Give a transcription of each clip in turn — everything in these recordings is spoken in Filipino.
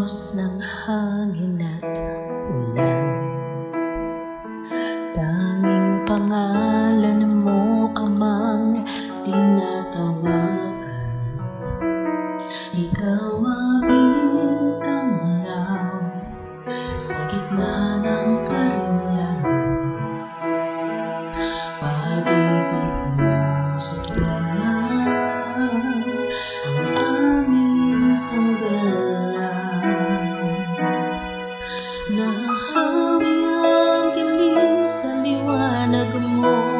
kilos ng hangin at ulan. Tanging pangalan mo amang tinatawagan. Ikaw ang itang law sa gitna Anak mo.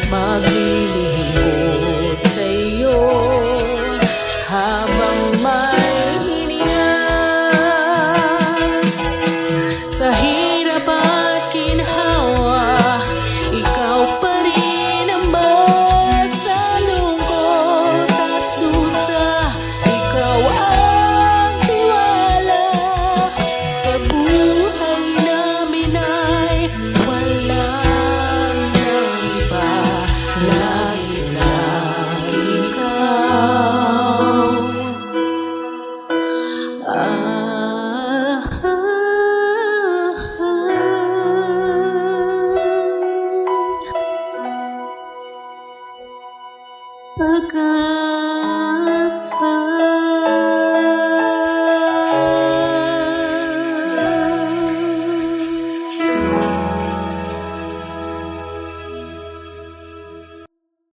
Пока